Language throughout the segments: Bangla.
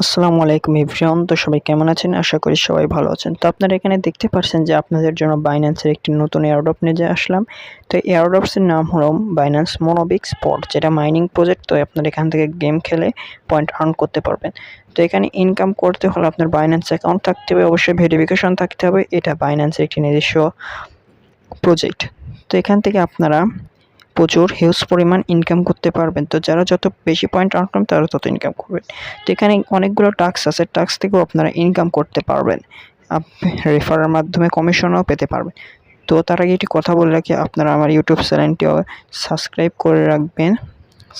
আসসালামু আলাইকুম ইভরিয়ান তো সবাই কেমন আছেন? আশা করি সবাই ভালো আছেন। তো আপনারা এখানে দেখতে পাচ্ছেন যে আপনাদের জন্য বাইন্যান্সের একটি নতুন এয়ারড্রপ নিয়ে আসলাম। তো এয়ারড্রপসের নাম হলো বাইন্যান্স মোনোবিক স্পট যেটা মাইনিং প্রজেক্ট তো আপনারা এখান থেকে গেম খেলে পয়েন্ট আর্ন করতে পারবেন। তো এখানে ইনকাম করতে হলে আপনার বাইন্যান্স অ্যাকাউন্ট থাকতে হবে, অবশ্যই ভেরিফিকেশন থাকতে হবে। এটা বাইন্যান্সের একটি নিজস্ব প্রজেক্ট তো এখান থেকে আপনারা প্রচুর হিউজ পরিমাণ ইনকাম করতে পারবেন। তো যারা যত বেশি পয়েন্ট আর্ন করবেন, তারা তত ইনকাম করবেন। তো এখানে অনেকগুলো টাস্ক আছে। টাস্ক থেকেও আপনারা ইনকাম করতে পারবেন। রেফারের মাধ্যমে কমিশনও পেতে পারবেন। তো তার আগে একটি কথা বলে রাখি, আপনারা আমার ইউটিউব চ্যানেলটিও সাবস্ক্রাইব করে রাখবেন।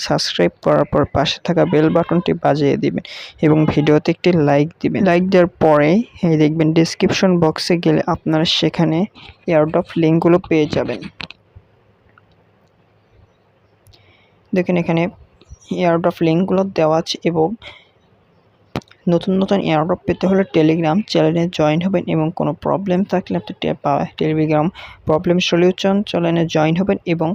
সাবস্ক্রাইব করার পর পাশে থাকা বেল বাটনটি বাজিয়ে দিবেন এবং ভিডিওতে একটি লাইক দিবেন। লাইক দেওয়ার পরে দেখবেন ডিসক্রিপশন বক্সে গেলে আপনারা সেখানে এয়ারড্রপ লিঙ্কগুলো পেয়ে যাবেন। দেখেন এখানে এয়ারড্রপ লিঙ্কগুলো দেওয়া আছে এবং নতুন নতুন এয়ারড্রপ পেতে হলে টেলিগ্রাম চ্যানেলে জয়েন হবেন এবং কোনো প্রবলেম থাকলে আপনি টেলিগ্রাম প্রবলেম সলিউশন চ্যানেলে জয়েন হবেন এবং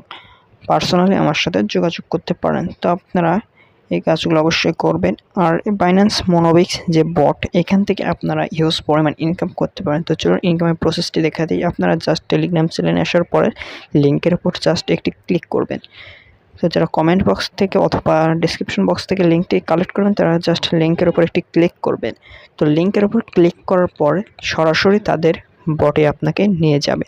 পার্সোনালি আমার সাথে যোগাযোগ করতে পারেন। তো আপনারা এই কাজগুলো অবশ্যই করবেন। আর বাইন্যান্স মোনোবিক্স যে বট এখান থেকে আপনারা হিউজ পরিমাণ ইনকাম করতে পারেন। তো চলুন ইনকামের প্রসেসটি দেখা দিই। আপনারা জাস্ট টেলিগ্রাম চ্যানেলে আসার পরে লিঙ্কের উপর জাস্ট একটি ক্লিক করবেন। তো যারা কমেন্ট বক্স থেকে অথবা ডিসক্রিপশন বক্স থেকে লিঙ্কটি কালেক্ট করবেন, তারা জাস্ট লিঙ্কের উপর একটি ক্লিক করবেন। তো লিঙ্কের উপর ক্লিক করার পর সরাসরি তাদের বটে আপনাকে নিয়ে যাবে।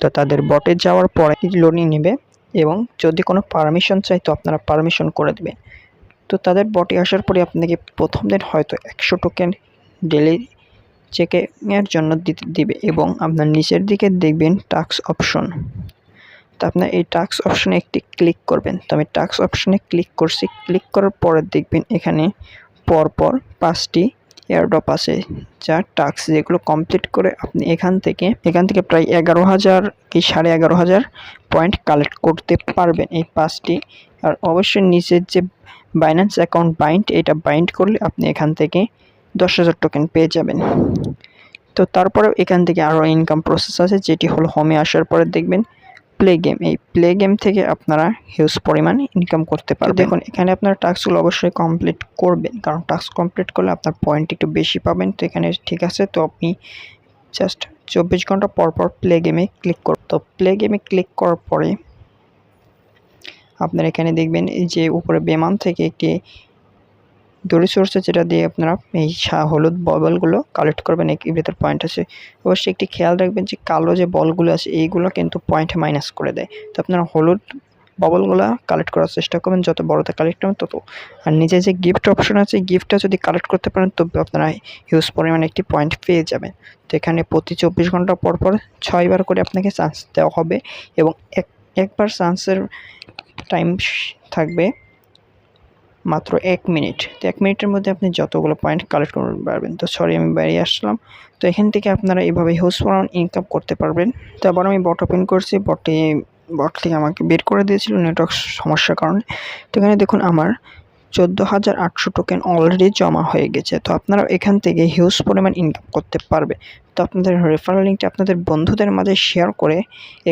তো তাদের বটে যাওয়ার পরে লোনই নেবে এবং যদি কোনো পারমিশন চাই তো আপনারা পারমিশন করে দেবেন। তো তাদের বটে আসার পরে আপনাকে প্রথম দিন হয়তো একশো টোকেন ডেলি চেকিংয়ের জন্য দিতে দিবে এবং আপনার নিচের দিকে দেখবেন টাক্স অপশন তো আপনার এই টাক্স অপশনে একটি ক্লিক করবেন। তো আমি টাক্স অপশনে ক্লিক করছি। ক্লিক করার পরে দেখবেন এখানে পরপর পাঁচটি এয়ারড্রপ আছে, যা টাক্স যেগুলো কমপ্লিট করে আপনি এখান থেকে এখান থেকে প্রায় এগারো হাজার কি সাড়ে এগারো হাজার পয়েন্ট কালেক্ট করতে পারবেন এই পাঁচটি। আর অবশ্যই নিচের যে বাইন্যান্স অ্যাকাউন্ট বাইন্ড এটা বাইন্ড করলে আপনি এখান থেকে দশ হাজার টোকেন পেয়ে যাবেন। তো তারপরেও এখান থেকে আরও ইনকাম প্রসেস আছে, যেটি হলো হোমে আসার পরে দেখবেন প্লে গেম এই প্লে গেম থেকে আপনারা হিউজ পরিমাণ ইনকাম করতে পারবেন। দেখুন এখানে আপনার টাস্কগুলো অবশ্যই কমপ্লিট করবেন কারণ টাস্ক কমপ্লিট করলে আপনার পয়েন্ট একটু বেশি পাবেন। তো এখানে ঠিক আছে তো আপনি জাস্ট চব্বিশ ঘণ্টা পর পর প্লে গেমে ক্লিক কর তো প্লে গেমে ক্লিক করার পরে আপনার এখানে দেখবেন যে উপরে বিমান থেকে একটি দড়ি সোর্সে যেটা দিয়ে আপনারা এই হলুদ বলগুলো কালেক্ট করবেন। এই ভিতর পয়েন্ট আছে। অবশ্যই একটি খেয়াল রাখবেন যে কালো যে বলগুলো আছে, এইগুলো কিন্তু পয়েন্ট মাইনাস করে দেয়। তো আপনারা হলুদ ববলগুলো কালেক্ট করার চেষ্টা করবেন। যত বড়তে কালেক্ট করবেন তত। আর নিজে যে গিফট অপশন আছে গিফটটা যদি কালেক্ট করতে পারেন তবে আপনারা হিউজ পরিমাণে একটি পয়েন্ট পেয়ে যাবেন। তো এখানে প্রতি চব্বিশ ঘণ্টা পর পর ছয়বার করে আপনাকে চান্স দেওয়া হবে এবং এক একবার চান্সের টাইম থাকবে। মাত্র এক মিনিট। তো এক মিনিটের মধ্যে আপনি যতগুলো পয়েন্ট কালেক্ট করতে পারবেন। তো সরি আমি বাইরে আসলাম। তো এখান থেকে আপনারা এইভাবে হিউজ পরিমাণ ইনকাম করতে পারবেন। তো আবার আমি বট ওপেন করছি। বটে বট থেকে আমাকে বের করে দিয়েছিল নেটওয়ার্ক সমস্যার কারণে। তো এখানে দেখুন আমার চোদ্দ হাজার আটশো টোকেন অলরেডি জমা হয়ে গেছে। তো আপনারা এখান থেকে হিউজ পরিমাণ ইনকাম করতে পারবে। তো আপনাদের রেফারেল লিঙ্কটা আপনাদের বন্ধুদের মাঝে শেয়ার করে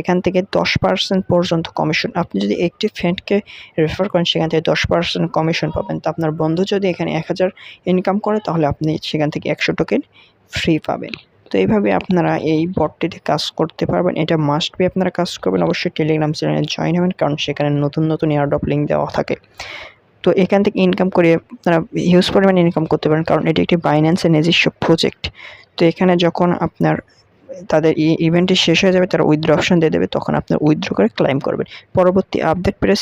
এখান থেকে দশ পার্সেন্ট পর্যন্ত কমিশন আপনি যদি একটি ফ্রেন্ডকে রেফার করেন, সেখান থেকে দশ পার্সেন্ট কমিশন পাবেন। তো আপনার বন্ধু যদি এখানে এক হাজার ইনকাম করে, তাহলে আপনি সেখান থেকে একশো টোকেন ফ্রি পাবেন। তো এইভাবে আপনারা এই বটটিতে কাজ করতে পারবেন। এটা মাস্ট বি আপনারা কাজ করবেন। অবশ্যই টেলিগ্রাম চ্যানেলে জয়েন হবেন, কারণ সেখানে নতুন নতুন এয়ারড্রপ লিঙ্ক দেওয়া থাকে। তো এখান থেকে ইনকাম করে আপনারা হিউজ পরিমাণে ইনকাম করতে পারেন, কারণ এটি একটি বাইন্যান্সের নিজস্ব প্রজেক্ট তো এখানে যখন আপনার তাদের ইভেন্টটি শেষ হয়ে যাবে, তারা উইথড্র অপশন দিয়ে দেবে, তখন আপনার উইথড্র করে ক্লাইম করবেন। পরবর্তী আপডেট পেলে